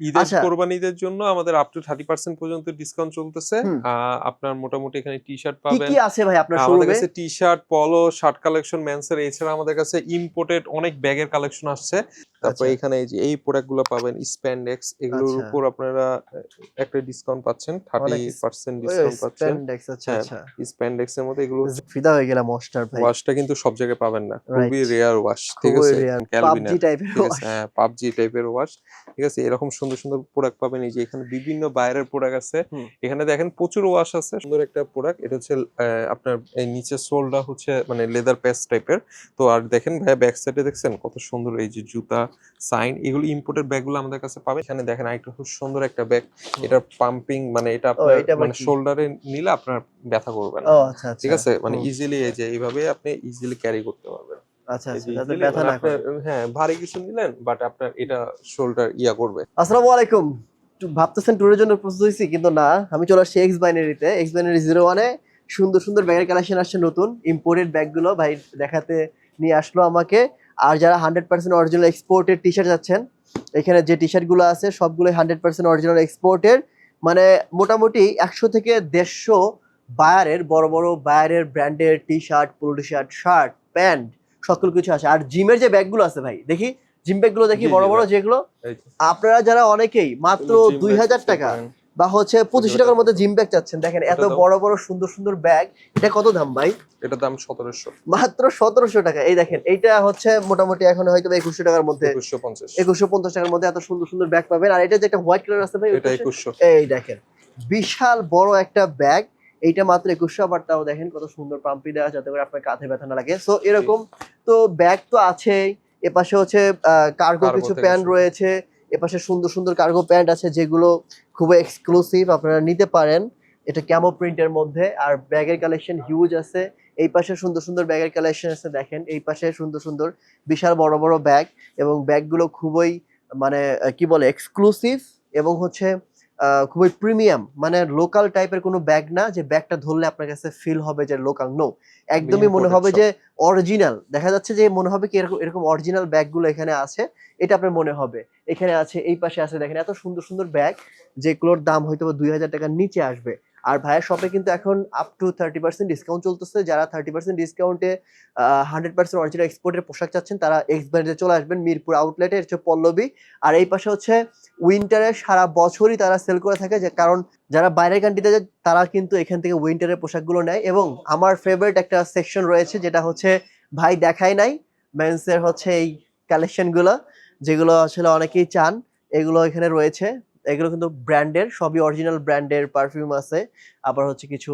ঈদের আচ্ছা। কোরবানিদের জন্য আমাদের আপ টু থার্টি পার্সেন্ট পর্যন্ত ডিসকাউন্ট চলতেছে। আপনার মোটামুটি এখানে টি শার্ট পাবেন। কি আছে ভাই আপনার আমাদের কাছে T shirt polo shirt collection মেন্সের এছাড়া আমাদের কাছে ইম্পোর্টেড অনেক ব্যাগের কালেকশন আসছে। তারপর আচ্ছা। এখানে এই যে এই পাবেন স্প্যান্ডেক্স এগুলোর আচ্ছা। উপর আপনারা একটা ডিসকাউন্ট পাচ্ছেন থার্টি অনেক পার্সেন্ট ডিসকাউন্ট পাচ্ছেন। স্প্যান্ডেক্স আচ্ছা স্প্যান্ডেক্স এর মধ্যে এগুলো ফিদা হয়ে গেলাম মস্টার ভাই। ওয়াশটা কিন্তু সব জায়গায় পাবেন না। খুবই রেয়ার ওয়াশ ঠিক আছে? টাইপের হ্যাঁ পাবজি টাইপের ওয়াশ ঠিক আছে? এরকম সুন্দর সুন্দর প্রোডাক্ট পাবেন। এই যে এখানে বিভিন্ন বাইরের প্রোডাক্ট আছে। এখানে দেখেন প্রচুর ওয়াশ আছে। সুন্দর একটা প্রোডাক্ট এটা হচ্ছে আপনার এই নিচের সোলটা হচ্ছে মানে লেদার প্যাচ টাইপের তো আর দেখেন ভাইয়া ব্যাক সাইডে দেখছেন কত সুন্দর এই যে জুতা সাইন এগুলো ইম্পোর্টেড ব্যাগগুলো আমাদের কাছে পাবেন। এখানে দেখেন আরেকটা খুব সুন্দর একটা ব্যাগ এটা পাম্পিং মানে এটা আপনার মানে? শোল্ডারে নিলে আপনার ব্যথা করবে না। ও আচ্ছা আচ্ছা। ঠিক আছে? মানে ইজিলি এই যে এইভাবে আপনি ইজিলি ক্যারি করতে পারবেন। আচ্ছা আচ্ছা যে ব্যথা মানে না হ্যাঁ ভারী কিছু নিলেন বাট আপনার এটা শোল্ডার ইয়া করবে। আসসালামু আলাইকুম। ভাবতেছেন ট্যুরের জন্য প্রস্তুত হয়েছি কিন্তু না আমি চলে আসছি এক্স বাইনারিতে এক্স বাইনারি জিরো ওয়ানে সুন্দর সুন্দর ব্যাগের কালেকশন আসছে নতুন ইম্পোর্টেড ব্যাগগুলো ভাই দেখাতে নিয়ে আসলো আমাকে। আর যারা hundred percent original exported T shirt যাচ্ছেন এখানে যে টি শার্টগুলো আছে সবগুলোই হান্ড্রেড পার্সেন্ট অরিজিনাল এক্সপোর্টের মানে মোটামুটি একশো থেকে দেড়শো বায়ারের বড় বড় বায়ারের ব্র্যান্ডের T shirt polo T shirt shirt pant সকল কিছু আছে আর জিমের যে ব্যাগগুলো আছে ভাই দেখি? জিম ব্যাগগুলো দেখি বড় বড় যেগুলো। আপনারা যারা অনেকেই মাত্র দুই হাজার টাকা বা হচ্ছে পঁচিশশো এগুলো টাকার মধ্যে জিম ব্যাগ চাচ্ছেন দেখেন এত বড় বড় সুন্দর সুন্দর ব্যাগ এটা কত দাম ভাই? এটার দাম সতেরোশো। মাত্র সতেরোশো টাকা। এই দেখেন এইটা হচ্ছে মোটামুটি এখন হয়তো একুশশো টাকার মধ্যে একুশশো পঞ্চাশ। টাকার মধ্যে এত সুন্দর সুন্দর ব্যাগ পাবেন। আর এটা যে একটা হোয়াইট কালার আছে ভাই এটা একুশশো। এই দেখেন বিশাল বড় একটা ব্যাগ এইটা মাত্র একুশশো আবার তাও দেখেন কত সুন্দর পাম্পি দেওয়া যাতে করে আপনার কাঁধে ব্যথা না লাগে। সো এরকম তো ব্যাগ তো আছেই। এপাশে হচ্ছে কার্গো কিছু প্যান্ট। রয়েছে। এপাশে সুন্দর সুন্দর কার্গো প্যান্ট আছে যেগুলো খুবই এক্সক্লুসিভ আপনারা নিতে পারেন। এটা ক্যামো প্রিন্টের মধ্যে আর ব্যাগের কালেকশন হিউজ আছে। এই পাশে সুন্দর সুন্দর ব্যাগের কালেকশন আছে দেখেন। এই পাশে সুন্দর সুন্দর বিশাল বড় বড় ব্যাগ এবং ব্যাগগুলো খুবই মানে কি বলে এক্সক্লুসিভ এবং হচ্ছে খুবই প্রিমিয়াম মানে লোকাল টাইপের কোনো ব্যাগ না যে ব্যাগটা ধরলে আপনার কাছে ফিল হবে যে লোকাল নো একদমই মনে হবে যে অরিজিনাল দেখা যাচ্ছে যে মনে হবে কি এরকম এরকম অরিজিনাল ব্যাগগুলো এখানে আছে এটা আপনার মনে হবে। এখানে আছে এই পাশে আছে দেখেন এত সুন্দর সুন্দর ব্যাগ যেগুলোর দাম হয়তো দুই হাজার টাকার নিচে আসবে। আর ভাইয়ের শপে কিন্তু এখন up to thirty percent discount চলতেছে। যারা থার্টি পার্সেন্ট ডিসকাউন্টে হান্ড্রেড পার্সেন্ট অরিজিনাল এক্সপোর্টের পোশাক চাচ্ছেন, তারা এক্স ব্র্যান্ডে চলে আসবেন, মিরপুর আউটলেটে হচ্ছে পল্লবী। আর এই পাশে হচ্ছে উইন্টারে সারা বছরই তারা সেল করে থাকে, যে কারণ যারা বাইরের কান্ট্রিতে যায়, তারা কিন্তু এখান থেকে উইন্টারের পোশাকগুলো নেয়। এবং আমার ফেভারিট একটা সেকশন রয়েছে, যেটা হচ্ছে ভাই দেখাই নাই মেন্সের হচ্ছে এই কালেকশনগুলো যেগুলো আসলে অনেকেই চান, এগুলো এখানে রয়েছে। এগুলো কিন্তু ব্র্যান্ডের সবই অরিজিনাল ব্র্যান্ডের পারফিউম আছে। আবার হচ্ছে কিছু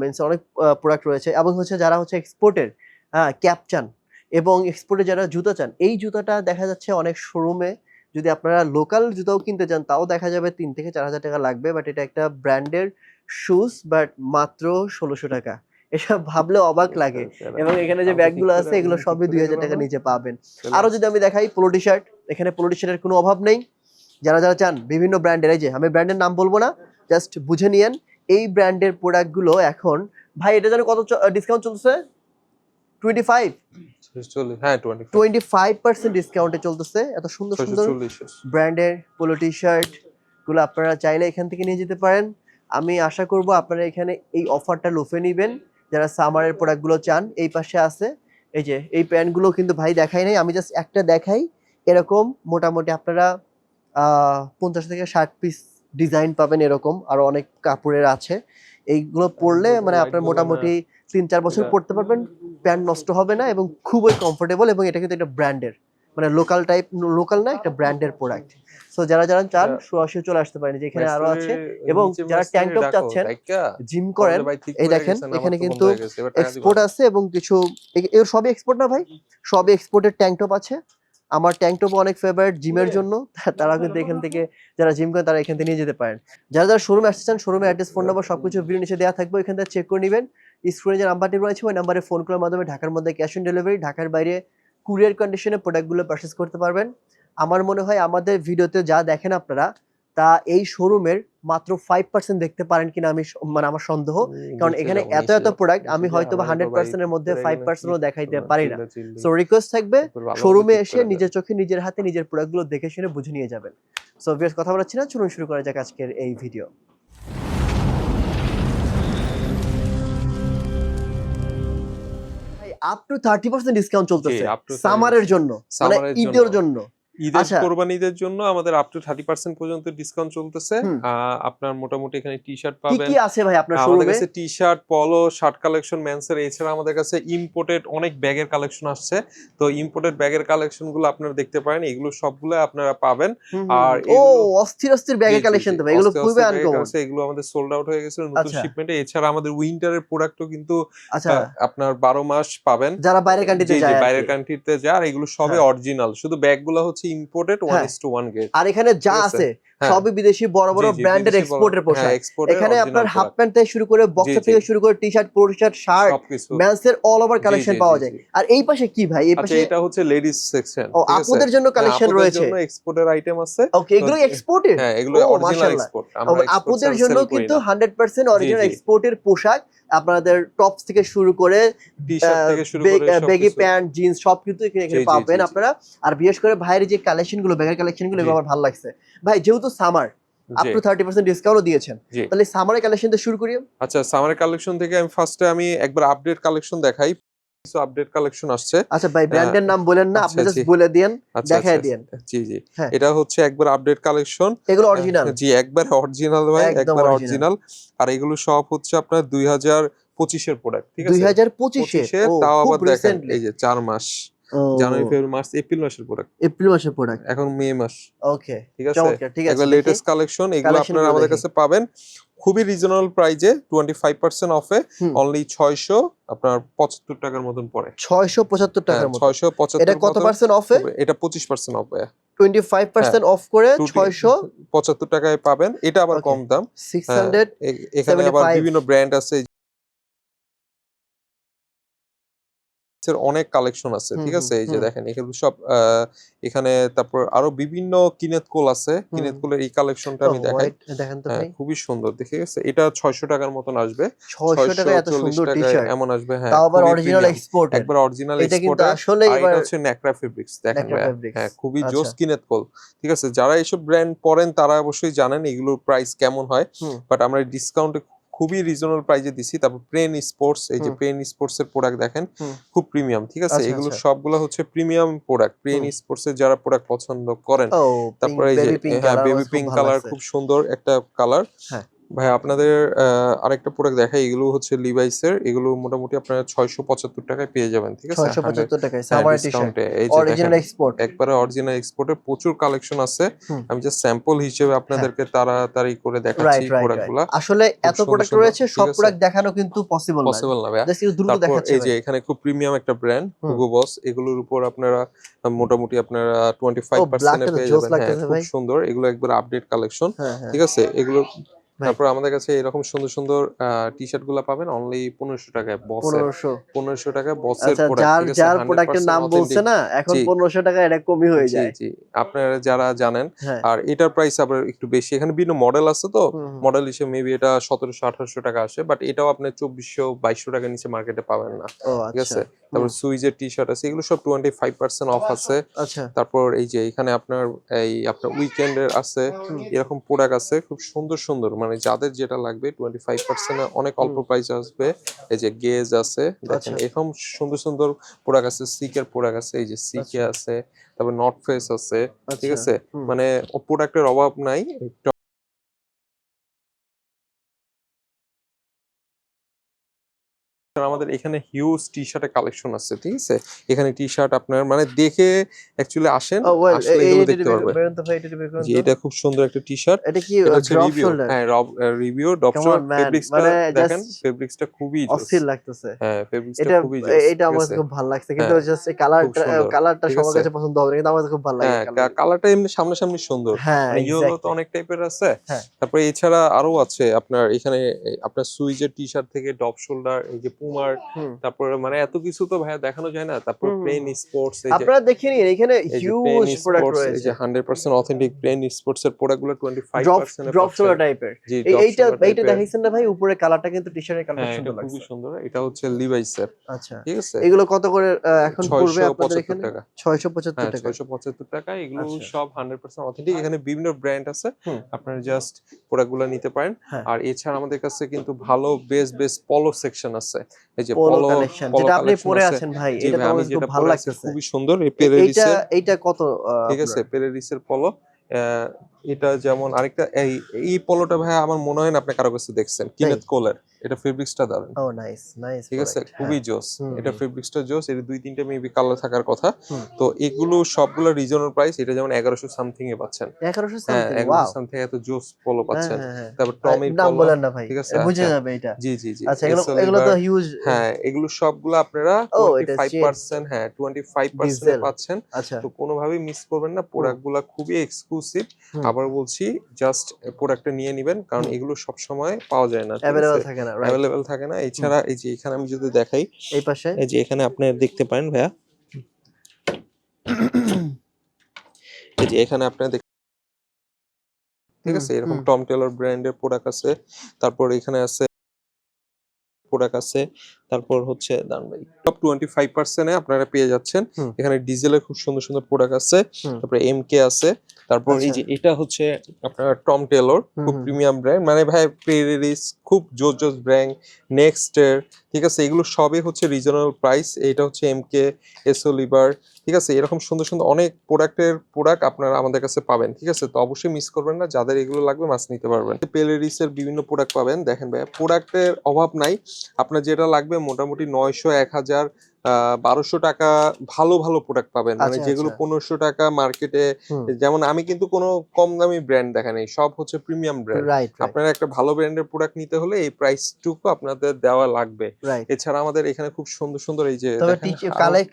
মেন্সের অনেক প্রোডাক্ট রয়েছে। এবং হচ্ছে যারা হচ্ছে এক্সপোর্টের হ্যাঁ ক্যাপ চান এবং এক্সপোর্টে যারা জুতা চান এই জুতাটা দেখা যাচ্ছে অনেক শোরুমে যদি আপনারা লোকাল জুতাও কিনতে চান তাও দেখা যাবে তিন থেকে চার হাজার টাকা লাগবে। বাট এটা একটা ব্র্যান্ডের শুজ বাট মাত্র ষোলোশো টাকা। এসব ভাবলে অবাক লাগে। এবং এখানে যে ব্যাগগুলো আছে এগুলো সবই দুই হাজার টাকা নিচে পাবেন। আরও যদি আমি দেখাই পোলো টি শার্ট এখানে পোলো টি শার্টের কোনো অভাব নেই। যারা যারা চান বিভিন্ন ব্র্যান্ডের এই যে আমি ব্র্যান্ডের নাম বলব না জাস্ট বুঝে নিয়েন এই ব্র্যান্ডের প্রোডাক্টগুলো এখন। ভাই এটা যেন কত ডিসকাউন্ট চলছে twenty five twenty five percent ডিসকাউন্টে চলতেছে। এত সুন্দর সুন্দর ব্র্যান্ডের পোলো টি শার্টগুলো আপনারা চাইলে এখান থেকে নিয়ে যেতে পারেন। আমি আশা করব আপনারা এখানে এই অফারটা লুফে নেবেন। যারা সামারের প্রোডাক্টগুলো চান এই পাশে আছে। এই যে এই প্যান্টগুলো কিন্তু ভাই দেখাই নাই আমি জাস্ট একটা দেখাই। এরকম মোটামুটি আপনারা পঞ্চাশ থেকে ষাট পিস ডিজাইন পাবেন এরকম আরও অনেক কাপড়ের আছে। এইগুলো পরলে মানে আপনার মোটামুটি তিন চার বছর পরতে পারবেন প্যান্ট নষ্ট হবে না এবং খুবই কমফোর্টেবল এবং এটা কিন্তু একটা ব্র্যান্ডের মানে লোকাল টাইপ লোকাল না একটা ব্র্যান্ডের প্রোডাক্ট সো যারা যারা চান সরাসরি চলে আসতে পারেন যে এখানে আরও আছে। এবং যারা tank top চাচ্ছেন, জিম করেন এই দেখেন, এখানে কিন্তু এক্সপোর্ট আছে এবং কিছু এর সবই এক্সপোর্ট না ভাই সবই এক্সপোর্টের ট্যাঙ্ক টপ আছে। আমার ট্যাঙ্ক টপ অনেক ফেভারিট জিমের জন্য। তারা কিন্তু এখান থেকে যারা জিম করেন তারা এখান থেকে নিয়ে যেতে পারেন। যারা যারা শোরুমে আসতে চান শোরুমে অ্যাড্রেস ফোন নাম্বার সবকিছু ভিডিও নিচে দেওয়া থাকবে এখান থেকে চেক করে নেবেন। স্ক্রিনে যে নাম্বারটি রয়েছে ওই নাম্বারে ফোন করার মাধ্যমে ঢাকার মধ্যে ক্যাশ অন ডেলিভারি ঢাকার বাইরে কুরিয়ার কন্ডিশনে প্রোডাক্টগুলো পারচেস করতে পারবেন। আমার মনে হয় আমাদের ভিডিওতে যা দেখেন আপনারা তা এই শোরুমের মাত্র ফাইভ পার্সেন্ট দেখতে পারেন কিনা আমি মানে আমার সন্দেহ। কারণ এখানে এত এত প্রোডাক্ট আমি হয়তো বা হান্ড্রেড পার্সেন্টের মধ্যে ফাইভ পার্সেন্টও দেখাইতে পারি না। সো রিকোয়েস্ট থাকবে শোরুমে এসে নিজের চোখে নিজের হাতে নিজের প্রোডাক্টগুলো দেখে শুনে বুঝে নিয়ে যাবেন। সো ভিউয়ার্স কথা বলাচ্ছি না চলুন শুরু করা যাক আজকের এই video up to thirty percent discount চলতেছে up to 30% সামারের জন্য মানে ঈদের জন্য। ঈদের আচ্ছা। কোরবানিদের জন্য আমাদের আপ টু থার্টি পার্সেন্ট পর্যন্ত ডিসকাউন্ট চলতেছে। আপনার মোটামুটি এখানে টি শার্ট পাবেন। কি আছে ভাই আপনার আমাদের কাছে T shirt polo shirt collection মেন্সের এছাড়া আমাদের কাছে ইম্পোর্টেড অনেক ব্যাগের কালেকশন আসছে। তো ইম্পোর্টেড ব্যাগের কালেকশনগুলো আপনারা দেখতে পারেন। এগুলো সবগুলো আপনারা পাবেন। আর ও অস্থির অস্থির ব্যাগের কালেকশন তো এগুলো খুবই আনকমন এগুলো আমাদের সোল্ড আউট হয়ে গেছে নতুন আচ্ছা। শিপমেন্টে এছাড়া আমাদের উইন্টারের প্রোডাক্টও কিন্তু আচ্ছা। আপনার বারো মাস পাবেন। যারা বাইরের কান্ট্রিতে যায় বাইরের কান্ট্রিতে যায়। আর এগুলো সবই হ্যাঁ। অরিজিনাল শুধু ব্যাগগুলো হচ্ছে ইম্পোর্টেড ওয়ান হ্যাঁ। ইস টু ওয়ান গেট আর এখানে যা আছে? হ্যাঁ। সবই বিদেশি বড় বড় ব্র্যান্ডের এক্সপোর্টের পোশাক। এখানে আপনার হাফ প্যান্ট থেকে শুরু করে বক্সার থেকে শুরু করে T shirt polo shirt shirt সবকিছু অল ওভার কালেকশন পাওয়া যায়। আর এই পাশে কি ভাই? এই আচ্ছা পাশে এটা হচ্ছে লেডিস সেকশন ও আপুদের জন্য কালেকশন রয়েছে। এক্সপোর্টের আইটেম আছে। ওকে এগুলো এক্সপোর্টেড হ্যাঁ এগুলো অরিজিনাল এক্সপোর্ট আমরা আপুদের জন্য কিন্তু না। হান্ড্রেড পার্সেন্ট অরিজিনাল জি। এক্সপোর্টের পোশাক। আপনাদের টপস থেকে শুরু করে থেকে বেগি প্যান্ট জিন্স সব কিন্তু এখানে পাবেন। আপনারা। আর বিশেষ করে ভাইয়ের যে কালেকশনগুলো ব্যাগের কালেকশনগুলো আমার ভালো লাগছে। ভাই যেহেতু summer up to thirty percent ডিসকাউন্টও দিয়েছেন। তাহলে সামারের কালেকশন দিয়ে শুরু করি। আচ্ছা সামারের কালেকশন থেকে আমি ফার্স্টে আমি একবার আপডেট কালেকশন দেখাই। কিছু আপডেট কালেকশন আসছে। আচ্ছা ভাই ব্র্যান্ডের নাম বলেন না আপনি আচ্ছা, জাস্ট জি। বলে দেন আচ্ছা দেখায় দেন জি জি। হ্যাঁ। এটা হচ্ছে একবার আপডেট কালেকশন এগুলো অরিজিনাল জি একবার অরিজিনাল ভাই একবার অরিজিনাল আর এগুলো সব হচ্ছে আপনার দুই হাজার পঁচিশের প্রোডাক্ট ঠিক দুই আছে হাজার পঁচিশে তাও আবার দেখেন। এই যে চার মাস। জানুয়ারি ফেব্রুয়ারি মার্চ এপ্রিল মাসের প্রোডাক্ট এপ্রিল মাসের প্রোডাক্ট এখন মে মাস। ওকে ঠিক আছে? ঠিক আছে লেটেস্ট কালেকশন এগুলো আপনারা আমাদের কাছে পাবেন। খুবই রিজনেবল প্রাইজে টোয়েন্টি ফাইভ পার্সেন্ট অফে অনলি ছয়শো আপনার পঁচাত্তর টাকার মতন পড়ে। ছয়শো পঁচাত্তর টাকার মতো ছয়শো এটা পঁচাত্তর কত পার্সেন্ট অফে এটা পঁচিশ percent off twenty five percent off করে Two- ছয়শো পঁচাত্তর টাকায় পাবেন। এটা আবার কম দাম। সিক্স হ্যাঁ, হান্ড্রেড এ- এখানে আবার বিভিন্ন ব্র্যান্ড আছে। এর অনেক কালেকশন আছে ঠিক আছে? এই যে দেখেন এখানে সব এখানে তারপর আরও বিভিন্ন কিনেত কোল আছে। কিনেত কোলের এই কালেকশনটা আমি দেখাই। দেখেন তো হ্যাঁ, ভাই। খুবই সুন্দর দেখে গেছে এটা ছয়শো টাকার মতন আসবে। ছয়শো টাকা এত সুন্দর টি-শার্ট এমন আসবে হ্যাঁ তাও আবার অরিজিনাল এক্সপোর্ট একবার অরিজিনাল এটা কিন্তু আসলে এটা হচ্ছে ন্যাকড়া ফেব্রিক্স দেখেন হ্যাঁ খুবই আচ্ছা। জোস কিনেত কোল ঠিক আছে? যারা এইসব ব্র্যান্ড পরেন তারা অবশ্যই জানেন এগুলোর প্রাইস কেমন হয়। বাট আমরা ডিসকাউন্টে খুবই রিজনেবল প্রাইজে দিছি। তারপর প্রেন স্পোর্টস এই যে। প্রেন স্পোর্টস এর প্রোডাক্ট দেখেন খুব প্রিমিয়াম ঠিক আছে? আচ্ছা, এগুলো আচ্ছা। সবগুলো হচ্ছে প্রিমিয়াম প্রোডাক্ট প্রেন স্পোর্টস এর যারা প্রোডাক্ট পছন্দ করেন তারপর এই যে বেবি পিঙ্ক হ্যাঁ কালার বেবি পিঙ্ক কালার খুব সুন্দর একটা কালার। ভাই আপনাদের আরেকটা প্রোডাক্ট দেখাই এগুলো হচ্ছে লিভাইসের এগুলো মোটামুটি আপনারা ছয়শো পঁচাত্তর টাকায় পেয়ে যাবেন ঠিক আছে? ছয়শো পঁচাত্তর টাকায় সামার টি শার্ট এই যে অরিজিনাল এক্সপোর্ট একবারে অরিজিনাল এক্সপোর্টের প্রচুর কালেকশন আছে। আমি জাস্ট স্যাম্পল হিসেবে আপনাদেরকে তাড়াতাড়ি করে দেখাচ্ছি প্রোডাক্টগুলো আসলে এত প্রোডাক্ট রয়েছে সব প্রোডাক্ট দেখানো কিন্তু পসিবল না পসিবল না জাস্ট দ্রুত দেখাচ্ছে এই যে এখানে খুব প্রিমিয়াম একটা ব্র্যান্ড হুগো বস এগুলোর উপর আপনারা মোটামুটি আপনারা টোয়েন্টি ফাইভ ও, পার্সেন্টে blackটা তো পেয়ে যাবেন। হ্যাঁ খুব সুন্দর এগুলো একবার আপডেট কালেকশন হ্যাঁ হ্যাঁ। ঠিক আছে? এগুলো ভাই। তারপর আমাদের কাছে এরকম সুন্দর সুন্দর টি শার্টগুলো পাবেন অনলি পনেরোশো টাকায় পনেরোশো। পনেরোশো টাকা বসের আচ্ছা যার যার প্রোডাক্টের নাম বলছে না এখন পনেরোশো টাকা এটা কমই হয়ে যায়। জি। আপনারা যারা জানেন হ্যাঁ। আর এটার প্রাইস আবার একটু বেশি। এখানে বিভিন্ন মডেল আছে তো। মডেল হিসেবে মেবি এটা সতেরোশো আঠারোশো টাকা আসে বাট এটাও আপনি চব্বিশশো বাইশশো টাকা নিচে মার্কেটে পাবেন না। ঠিক আচ্ছা। আছে তারপর সুইজের টি শার্ট আছে এগুলো সব টোয়েন্টি ফাইভ পার্সেন্ট অফ আছে। আচ্ছা। তারপর এই যে এখানে আপনার এই আপনার উইকেন্ডের আছে এরকম প্রোডাক্ট আছে খুব সুন্দর সুন্দর। মানে যাদের যেটা লাগবে টোয়েন্টি ফাইভ পার্সেন্ট অনেক অল্প প্রাইস আসবে। এই যে গেজ আছে দেখেন আচ্ছা। এরকম সুন্দর সুন্দর প্রোডাক্ট আছে সিকের প্রোডাক্ট আছে এই যে সিকে আছে তারপর নট ফেস আছে ঠিক আচ্ছা, আছে। মানে প্রোডাক্টের অভাব নাই। আমাদের এখানে হিউজ টি শার্টের কালেকশন আছে ঠিক আছে? এখানে টি শার্ট আপনার মানে দেখে অ্যাকচুয়ালি আসেন আসলে এগুলো দেখতে পারবেন। জি এটা খুব সুন্দর একটা টি শার্ট এটা কি ড্রপ শোল্ডার হ্যাঁ রিভিউ Come শোল্ডার ফেব্রিক্সটা মানে দেখেন ফেব্রিক্সটা খুবই। অস্থির লাগতেছে। হ্যাঁ ফেব্রিক্সটা খুবই এটা আমার খুব ভালো লাগছে কিন্তু হ্যাঁ, জাস্ট এই কালারটা কালারটা সবার কাছে পছন্দ হবে কিন্তু আমার খুব ভালো লাগে হ্যাঁ। কালারটা এমনি সামনাসামনি সুন্দর। হ্যাঁ ইয়েলো তো অনেক টাইপের আছে। হ্যাঁ। তারপরে এছাড়া আরও আছে আপনার এখানে আপনার সুইজের টি শার্ট থেকে ডপ শোল্ডার এই যে পুমার। তারপরে মানে এত কিছু তো ভাইয়া দেখানো যায় না। তারপর প্লেন স্পোর্টস আপনারা দেখে নিন এখানে হিউজ প্রোডাক্ট রয়েছে। যে 100% অথেন্টিক প্লেন স্পোর্টস এর প্রোডাক্টগুলো 25% ড্রপ টাইপের এই এইটা এইটা দেখাইছেন না ভাই? উপরে কালারটা কিন্তু টি-শার্টের কালারটা হ্যাঁ সুন্দর লাগছে। সুন্দর। এটা হচ্ছে লিভাইসের আচ্ছা। ঠিক আছে? এগুলো কত করে এখন পড়বে আপনাদের এখানে? টাকা। 675 হ্যাঁ টাকা। 675 টাকা। এগুলো আচ্ছা। সব 100% অথেন্টিক এখানে বিভিন্ন ব্র্যান্ড আছে। আপনারা জাস্ট প্রোডাক্টগুলো নিতে পারেন। হ্যাঁ। আর এছাড়া আমাদের কাছে কিন্তু ভালো বেস বেস পলো সেকশন আছে। এই যে পলো কালেকশন যেটা আপনি পরে আছেন ভাই এটা তো আমার খুব ভালো লাগতেছে। খুবই সুন্দর এই এইটা এটা এটা কত ঠিক আছে পেরেরিসের পলো আহ, এটা যেমন আরেকটা এই এই পলোটা ভাই আমার মনে হয় না আপনি কারও কাছে দেখছেন কিনেথ কোলের এটা ফেব্রিক্সটা দারুণ ও নাইস নাইস ঠিক আছে? খুবই জোস। এটা ফেব্রিক্সটা জোস এর দুই তিনটা মেবি কালার থাকার কথা। তো এগুলো সবগুলো রিজনাল প্রাইস এটা যেমন এগারোশো সামথিং এ পাচ্ছেন। 1100 হ্যাঁ সামথিং ওয়াও সামথিং এত জোস পলো পাচ্ছেন। হ্যাঁ হ্যাঁ। তারপর টমির নাম বলেন না ভাই ঠিক আছে, বুঝে আচ্ছা। যাবে এটা। জি জি জি। আচ্ছা এগুলো এগুলো তো হিউজ হ্যাঁ এগুলো সবগুলো আপনারা ও, টোয়েন্টি এটা ফাইভ পার্সেন্ট হ্যাঁ টোয়েন্টি ফাইভ পার্সেন্ট Diesel। পাচ্ছেন। আচ্ছা। তো কোনোভাবেই মিস করবেন না প্রোডাক্টগুলো খুবই এক্সক্লুসিভ আবার বলছি জাস্ট প্রোডাক্টটা নিয়ে নেবেন কারণ এগুলো সব সময় পাওয়া যায় না অ্যাভেলেবল থাকে না। অ্যাভেলেবেল থাকে না। এছাড়া এই যে এখানে আমি যদি দেখাই এই পাশে? এই যে এখানে আপনি দেখতে পারেন ভাইয়া। এই যে এখানে আপনি ঠিক আছে? এরকম টম টেলর ব্র্যান্ডের প্রোডাক্ট আছে। তারপর এখানে আছে প্রোডাক্ট আছে। তারপর হচ্ছে দাঁড়ান ভাই সব টোয়েন্টি ফাইভ পার্সেন্টে আপনারা পেয়ে যাচ্ছেন। এখানে ডিজেলের খুব সুন্দর সুন্দর প্রোডাক্ট আছে। তারপরে এম কে আছে। তারপর এই আচ্ছা। যে এটা হচ্ছে আপনার টম টেলর খুব প্রিমিয়াম ব্র্যান্ড মানে ভাই পেরিস খুব জোস জোস ব্র্যান্ড, নেক্সট ঠিক আছে? এগুলো সবই হচ্ছে রিজনাল প্রাইস। এটা হচ্ছে এম কে, এসও লিভার, ঠিক আছে? এরকম সুন্দর সুন্দর অনেক প্রোডাক্টের প্রোডাক্ট আপনারা আমাদের কাছে পাবেন, ঠিক আছে? তো অবশ্যই মিস করবেন না। যাদের এগুলো লাগবে মাছ নিতে পারবেন। পেলেরিসের বিভিন্ন প্রোডাক্ট পাবেন। দেখেন ভাই প্রোডাক্টের অভাব নাই। আপনার যেটা লাগবে মোটামুটি নয়শো, এক হাজার বারোশো টাকা ভালো ভালো প্রোডাক্ট পাবেন। মানে আচ্ছা, যেগুলো আচ্ছা। পনেরোশো টাকা মার্কেটে যেমন আমি কিন্তু কোনো কম দামি ব্র্যান্ড দেখা নেই সব হচ্ছে প্রিমিয়াম ব্র্যান্ড আপনারা একটা ভালো ব্র্যান্ডের প্রোডাক্ট নিতে হলে এই প্রাইসটুকু আপনাদের দেওয়া লাগবে। এছাড়া আমাদের এখানে খুব সুন্দর সুন্দর এই যে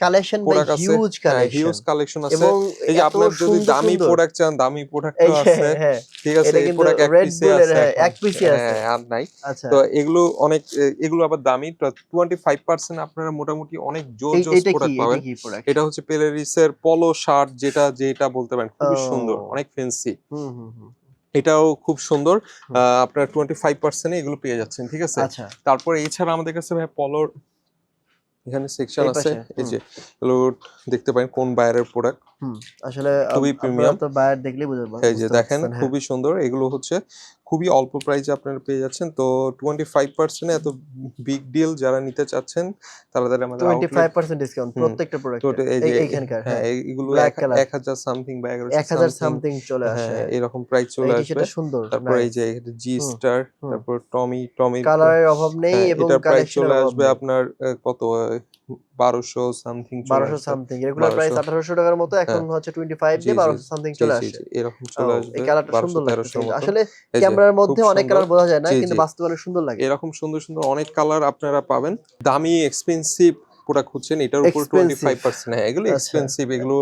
collection huge collection huge collection আছে। এই যে আপনার যদি দামি প্রোডাক্ট চান দামি প্রোডাক্ট আছে। হ্যাঁ ঠিক আছে এই প্রোডাক্ট এক পিসে আছে। হ্যাঁ, এক piece-ই আছে। হ্যাঁ, আর নাই। আচ্ছা। তো এগুলো অনেক এগুলো আবার দামি। টোয়েন্টি ফাইভ পার্সেন্ট আপনারা মোটামুটি অনেক এটা প্রোডাক্ট পাবেন। এটা হচ্ছে পেলেরিসের পলো শার্ট যেটা যেটা বলতে পারেন খুবই সুন্দর অনেক ফেন্সি হুম হুম হুম। এটাও খুব সুন্দর। আপনার টোয়েন্টি ফাইভ পার্সেন্ট এগুলো পেয়ে যাচ্ছেন ঠিক আছে? আচ্ছা। তারপরে এছাড়া আমাদের কাছে ভাই পলোর এখানে সেকশন আছে এই যে এগুলো দেখতে পারেন কোন বায়ারের প্রোডাক্ট আসলে খুবই। আপনারা তো বায়ার দেখলেই বুঝতে পারবেন এই যে দেখেন খুবই সুন্দর। এগুলো হচ্ছে খুবই অল্প প্রাইসে আপনারা পেয়ে যাচ্ছেন। তো টোয়েন্টি ফাইভ পার্সেন্ট এত বিগ ডিল যারা নিতে চাচ্ছেন তারা তারা আমাদের twenty five outlet- percent discount প্রত্যেকটা প্রোডাক্ট এইখানকার হ্যাঁ এই- এগুলো Black এক color। এক হাজার সামথিং বা এগারোশো এক হাজার something, সামথিং চলে আসে। হ্যাঁ এরকম প্রাইস চলে আসবে। টি-শার্টটা সুন্দর তারপর এই যে জি স্টার তারপর টমি টমির কালারের অভাব নেই হ্যাঁ, এবং কালেকশনের চলে আসবে আপনার কত বারোশো সামথিং বারোশো সামথিং রেগুলার প্রাইস আঠারোশো টাকার মতো এখন হচ্ছে টোয়েন্টি ফাইভ দিয়ে বারোশো সামথিং চলে আসে। এরকম চলে আসবে। এই কালারটা সুন্দর লাগছে আসলে ক্যামেরার মধ্যে অনেক কালার বোঝা যায় না কিন্তু। বাস্তবে অনেক সুন্দর লাগে। এরকম সুন্দর সুন্দর অনেক কালার আপনারা পাবেন। দামি এক্সপেন্সিভ প্রোডাক্ট খুঁজছেন এটার উপর টোয়েন্টি। ফাইভ পার্সেন্ট হ্যাঁ এগুলো আচ্ছা। এক্সপেন্সিভ এগুলো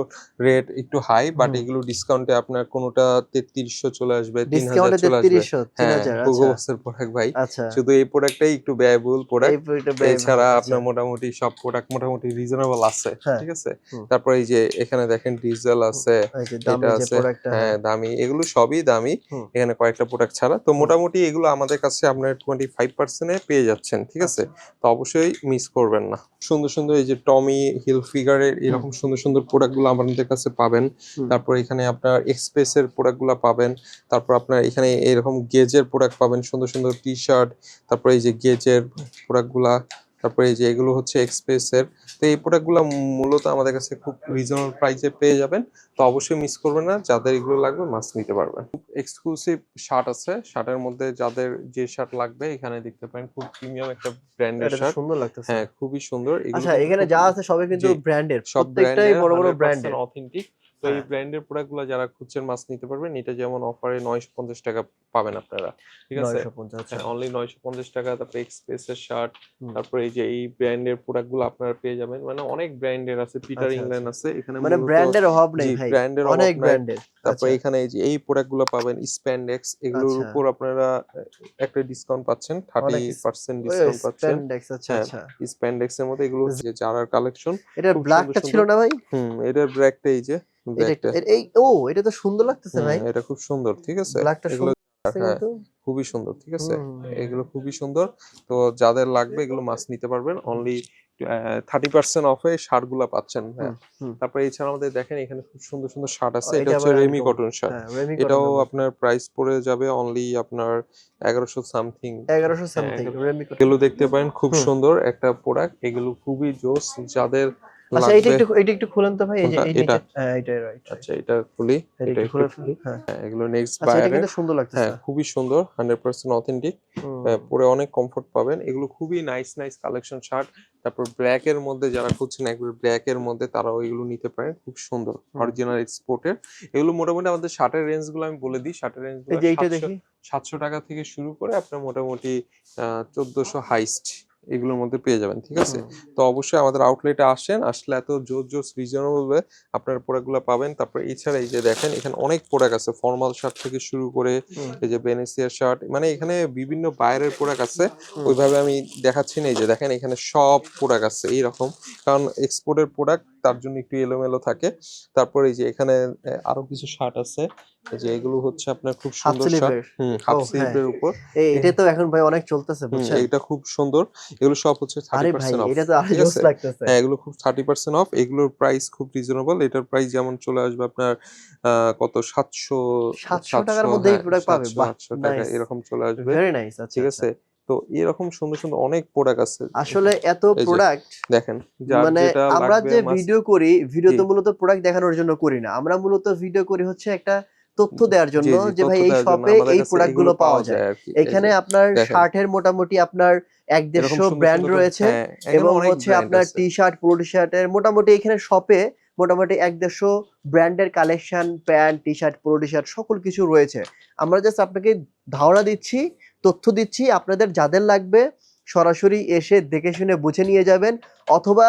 রেট একটু হাই বাট এগুলো ডিসকাউন্টে আপনার কোনোটা তেত্রিশশো চলে আসবে তিন হাজার চলে আসবে। হ্যাঁ আচ্ছা। বছর প্রোডাক্ট ভাই। আচ্ছা। শুধু এই প্রোডাক্টটাই একটু ব্যয়বহুল প্রোডাক্ট এছাড়া আপনার আচ্ছা। মোটামুটি সব প্রোডাক্ট মোটামুটি রিজনেবল আছে হ্যাঁ, ঠিক আছে? তারপর এই যে এখানে দেখেন ডিজেল আছে এটা যে আছে। হ্যাঁ দামি এগুলো সবই দামি। এখানে কয়েকটা প্রোডাক্ট ছাড়া। তো মোটামুটি এগুলো আমাদের কাছে আপনার টোয়েন্টি ফাইভ পার্সেন্টে পেয়ে যাচ্ছেন ঠিক আছে? তো অবশ্যই মিস করবেন না। সুন্দর সুন্দর সুন্দর এই যে টমি হিল ফিগারের এরকম সুন্দর সুন্দর প্রোডাক্টগুলো আমাদের কাছে পাবেন। তারপর এখানে আপনার এক্সপ্রেসের প্রোডাক্টগুলো পাবেন। তারপর আপনার এখানে এরকম গেজের প্রোডাক্ট পাবেন সুন্দর সুন্দর টি শার্ট তারপর এই যে গেজের প্রোডাক্টগুলা তারপরে এই যে এগুলো হচ্ছে এক্সপ্রেসের তো এই প্রোডাক্টগুলো মূলত আমাদের কাছে খুব রিজনেবল প্রাইসে পেয়ে যাবেন। তো অবশ্যই মিস করবেন না যাদের এগুলো লাগবে মাছ নিতে পারবেন। খুব এক্সক্লুসিভ শার্ট আছে শার্টের মধ্যে যাদের যে শার্ট লাগবে এখানে দেখতে পারেন খুব প্রিমিয়াম একটা ব্র্যান্ডের এটা শার্ট সুন্দর লাগতেছে। হ্যাঁ খুবই সুন্দর। আচ্ছা এখানে যা আছে সবই কিন্তু ব্র্যান্ডের প্রত্যেকটাই বড় বড় ব্র্যান্ডের অথেন্টিক তো এই হ্যাঁ। ব্র্যান্ডের প্রোডাক্টগুলো যারা খুঁজছেন মাছ নিতে পারবেন এটা যেমন অফারে নয়শো পঞ্চাশ টাকা পাবেন আপনারা। ঠিক আছে? নয়শো পঞ্চাশ হ্যাঁ অনলি নয়শো পঞ্চাশ টাকা তারপরে এক্সপ্রেসের শার্ট। তারপরে এই যে এই ব্র্যান্ডের প্রোডাক্টগুলো আপনারা পেয়ে যাবেন। মানে অনেক ব্র্যান্ডের আছে পিটার আচ্ছা, ইংল্যান্ড আছে এখানে মানে ব্র্যান্ডের অভাব নেই ভাই। অভাব অনেক। ব্র্যান্ডের তারপরে এখানে এই যে এই প্রোডাক্টগুলো পাবেন স্প্যান্ডেক্স এগুলোর আচ্ছা। উপর আপনারা একটা ডিসকাউন্ট পাচ্ছেন থার্টি অনেক পার্সেন্ট ডিসকাউন্ট পাচ্ছেন। স্প্যান্ডেক্স আচ্ছা হ্যাঁ, আচ্ছা। স্প্যান্ডেক্স এর মধ্যে এগুলো হচ্ছে জারার কালেকশন এটা ব্ল্যাকটা ছিল না ভাই? হুম এটার ব্র্যাকটা এই যে এটা এই ও এটা তো সুন্দর লাগতেছে ভাই। এটা খুব সুন্দর ঠিক আছে? ব্ল্যাকটা সুন্দর লাগতেছে হ্যাঁ, কিন্তু। খুবই সুন্দর ঠিক আছে? এগুলো খুবই সুন্দর। তো যাদের লাগবে এগুলো মাছ নিতে পারবেন। অনলি থার্টি পার্সেন্ট অফে শার্টগুলা পাচ্ছেন হ্যাঁ। তারপরে এছাড়া আমাদের দেখেন এখানে খুব সুন্দর সুন্দর শার্ট আছে। এটা হচ্ছে রেমি কটন শার্ট। হ্যাঁ এটাও আপনার প্রাইস পড়ে যাবে অনলি আপনার এগারোশো সামথিং এগারোশো সামথিং এগুলো দেখতে পারেন খুব সুন্দর একটা প্রোডাক্ট এগুলো খুবই জোস। যাদের আচ্ছা এটা একটু এটা একটু খুলেন তো ভাই এই যে এটা? হ্যাঁ এটাই রাইট আচ্ছা এটা খুলি এটা এটা খুলে খুলি। হ্যাঁ হ্যাঁ এগুলো নেক্সট আচ্ছা এটা কিন্তু সুন্দর লাগতেছে। হ্যাঁ খুবই সুন্দর হান্ড্রেড পার্সেন্ট অথেন্টিক পরে অনেক কমফোর্ট পাবেন। এগুলো খুবই নাইস নাইস কালেকশন শার্ট তারপর ব্ল্যাক এর মধ্যে যারা খুঁজছেন একবার ব্ল্যাক এর মধ্যে তারাও এগুলো নিতে পারেন খুব সুন্দর। অরিজিনাল এক্সপোর্টের এগুলো মোটামুটি আমাদের শার্টের রেঞ্জগুলো আমি বলে দিই। শার্টের রেঞ্জ এই যে এইটা দেখি। সাতশো টাকা থেকে শুরু করে আপনার মোটামুটি চোদ্দশো হাইস্ট এগুলোর মধ্যে পেয়ে যাবেন ঠিক আছে? তো অবশ্যই আমাদের আউটলেটে আসেন আসলে এত জোর জোর রিজনেবল আপনার প্রোডাক্টগুলো পাবেন। তারপরে এছাড়া এই যে দেখেন এখানে অনেক প্রোডাক্ট আছে ফর্মাল শার্ট থেকে শুরু করে এই যে বেনেসিয়ার শার্ট মানে এখানে বিভিন্ন বাইরের প্রোডাক্ট আছে। ওইভাবে আমি দেখাচ্ছি না এই যে দেখেন এখানে সব প্রোডাক্ট আছে এইরকম। কারণ এক্সপোর্টের প্রোডাক্ট তার জন্য একটু এলোমেলো থাকে। তারপর এই যে এখানে আরও কিছু শার্ট আছে। যে এগুলো হচ্ছে আপনার খুব সুন্দর শার্ট। হুম হাফ হ্যাঁ। স্লিভের উপর। এটা তো এখন ভাই অনেক চলতেছে বুঝছেন? এটা খুব সুন্দর। এগুলো সব হচ্ছে আরে থার্টি ভাই পার্সেন্ট অফ এটা তো আরও জোস লাগতেছে। হ্যাঁ এগুলো খুব থার্টি পার্সেন্ট অফ এগুলোর প্রাইস খুব রিজনেবল এটার প্রাইস যেমন চলে আসবে আপনার কত? সাতশো 700 টাকার মধ্যে এই product পাবে? টাকা এরকম চলে আসবে। ভেরি নাইস আচ্ছা ঠিক আচ্ছা। আছে? তো এরকম সুন্দর সুন্দর অনেক প্রোডাক্ট আছে। আসলে এত প্রোডাক্ট দেখেন মানে আমরা যে ভিডিও করি ভিডিও তো মূলত প্রোডাক্ট দেখানোর জন্য করি না। আমরা মূলত ভিডিও করি হচ্ছে একটা তথ্য দেওয়ার জন্য যে ভাই এই শপে এই প্রোডাক্টগুলো পাওয়া যায়। এখানে আপনার। শার্টের মোটামুটি আপনার এক দেড়শো ব্র্যান্ড রয়েছে হ্যাঁ, এবং হচ্ছে আপনার টি শার্ট পোলো টি শার্টের মোটামুটি এখানে শপে মোটামুটি এক দেড়শো ব্র্যান্ডের collection pant T shirt polo T shirt সকল কিছু রয়েছে। আমরা জাস্ট আপনাকে ধারণা দিচ্ছি তথ্য দিচ্ছি আপনাদের যাদের লাগবে সরাসরি এসে দেখে শুনে বুঝে নিয়ে যাবেন অথবা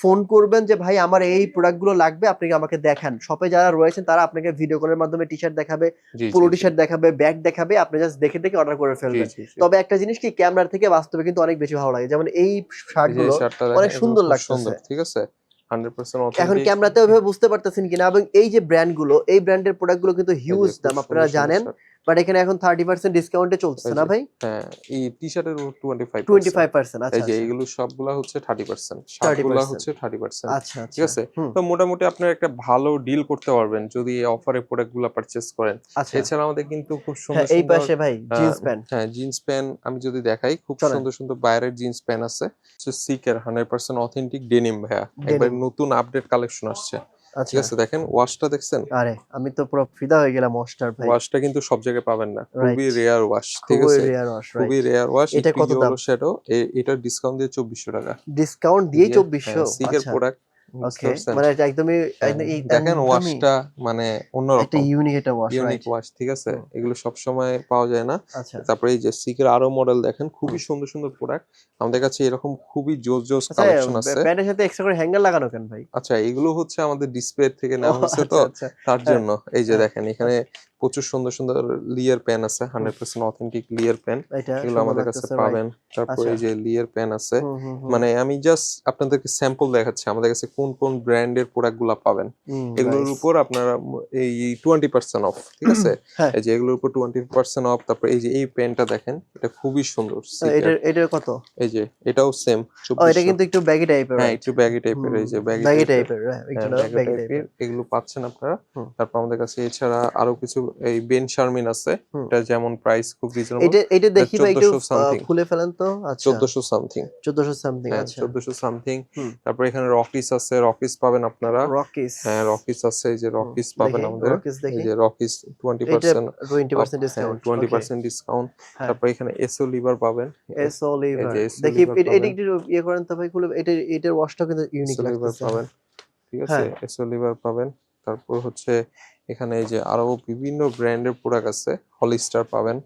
ফোন করবেন যে ভাই আমার এই প্রোডাক্টগুলো লাগবে আপনি আমাকে দেখান? শপে যারা রয়েছেন তারা আপনাকে ভিডিও কলের মাধ্যমে টি শার্ট দেখাবে জি, টি শার্ট দেখাবে ব্যাগ দেখাবে আপনি জাস্ট দেখে দেখে অর্ডার করে ফেলবেন। তবে একটা জিনিস কি ক্যামেরা থেকে বাস্তবে কিন্তু অনেক বেশি ভালো লাগে। যেমন এই শার্টগুলো অনেক সুন্দর লাগছে ঠিক আছে? এখন ক্যামেরাতে ওইভাবে বুঝতে পারতেছেন কিনা এবং এই যে ব্র্যান্ডগুলো এই ব্র্যান্ডের প্রোডাক্টগুলো কিন্তু হিউজ দাম আপনারা জানেন। বাট এখানে এখন থার্টি পার্সেন্ট ডিসকাউন্টে চলছে না ভাই? হ্যাঁ এই টি শার্টের twenty five twenty five percent আচ্ছা এই যে আচ্ছা। এইগুলো সবগুলা হচ্ছে থার্টি পার্সেন্ট শার্টগুলা 30% হচ্ছে থার্টি পার্সেন্ট আচ্ছা আচ্ছা ঠিক আছে? তো মোটামুটি আপনার একটা ভালো ডিল করতে পারবেন যদি এই অফারে প্রোডাক্টগুলো পারচেস করেন। আচ্ছা। এছাড়া আমাদের কিন্তু খুব সুন্দর হ্যাঁ এই পাশে ভাই জিন্স প্যান্ট হ্যাঁ জিন্স প্যান্ট আমি যদি দেখাই খুব সুন্দর সুন্দর বাইরের জিন্স প্যান্ট আছে। সিকের হান্ড্রেড পার্সেন্ট অথেন্টিক ডেনিম ভাইয়া। একবার নতুন আপডেট কালেকশন আসছে। আচ্ছা ঠিক আছে দেখেন ওয়াশটা দেখছেন? আরে আমি তো পুরো ফিদা হয়ে গেলাম ওয়াশটার ভাই। ওয়াশটা কিন্তু সব জায়গায় পাবেন না। খুবই রেয়ার ওয়াশ ঠিক খুবই আছে? রেয়ার ওয়াশ খুবই রেয়ার ওয়াশ এটা কত দাম? শ্যাডো এটা ডিসকাউন্ট দিয়ে চব্বিশশো টাকা। ডিসকাউন্ট দিয়ে চব্বিশশো? সিকের আচ্ছা। প্রোডাক্ট মানে এটা একদমই দেখেন ওয়াশটা মানে অন্যরকম। একটা ইউনিক একটা ওয়াশ ইউনিক ওয়াশ ঠিক আছে? এগুলো সব সময় পাওয়া যায় না। আচ্ছা। তারপরে এই যে সিকের আরও মডেল দেখেন খুবই সুন্দর সুন্দর প্রোডাক্ট আমাদের কাছে এরকম খুবই জোস জোস আচ্ছা কালেকশন আছে। প্যান্টের সাথে এক্সট্রা করে হ্যাঙ্গার লাগানো কেন ভাই? আচ্ছা এগুলো হচ্ছে আমাদের ডিসপ্লে থেকে নেওয়া হয়েছে তো আচ্ছা, আচ্ছা। তার হ্যাঁ। জন্য। এই যে হ্যাঁ। দেখেন এখানে প্রচুর সুন্দর সুন্দর লিয়ার পেন আছে হান্ড্রেড পার্সেন্ট অথেন্টিক লিয়ার পেন এগুলো আমাদের কাছে পাবেন। তারপরে এই আচ্ছা। যে লিয়ার পেন আছে। মানে আমি জাস্ট আপনাদেরকে স্যাম্পল দেখাচ্ছি আমাদের কাছে কোন কোন ব্র্যান্ডের প্রোডাক্টগুলা পাবেন। এগুলোর উপর আপনারা এই টোয়েন্টি পার্সেন্ট অফ ঠিক আছে? হ্যাঁ। এই যে এগুলোর উপর টোয়েন্টি পার্সেন্ট অফ তারপর এই যে এই পেনটা দেখেন এটা খুবই সুন্দর এটার কত? এই যে এটাও সেম এটা কিন্তু একটু ব্যাগি টাইপের হ্যাঁ একটু ব্যাগি টাইপের এই যে ব্যাগি টাইপের এগুলো পাচ্ছেন আপনারা। তারপর আমাদের কাছে এছাড়া আরও কিছু এই বেন শারমিন আছে এটা যেমন প্রাইস খুব রিজনেবল এটা এটা দেখি ভাই একটু 1400 খুলে ফেলেন তো? আচ্ছা। চোদ্দশো সামথিং 1400 সামথিং হ্যাঁ আচ্ছা। চোদ্দশো সামথিং হুম। তারপর এখানে রকিস আছে রকিস পাবেন আপনারা। রকিস হ্যাঁ রকিস আছে এই যে রকিস পাবেন আমাদের। এই যে রকিস টোয়েন্টি এটা percent 20% discount twenty percent discount হ্যাঁ। তারপর এখানে এসও লিভার পাবেন। এসো লিভার দেখি এটা। একটু ইয়ে করেন তো ভাই খুলে এটা এটার ওয়াশটা কিন্তু ইউনিক এসও লিভার পাবেন। ঠিক আছে হ্যাঁ। এসও লিভার পাবেন। তারপর হচ্ছে এখানে এই যে আরও বিভিন্ন ব্র্যান্ডের প্রোডাক্ট আছে হলিস্টার পাবেন।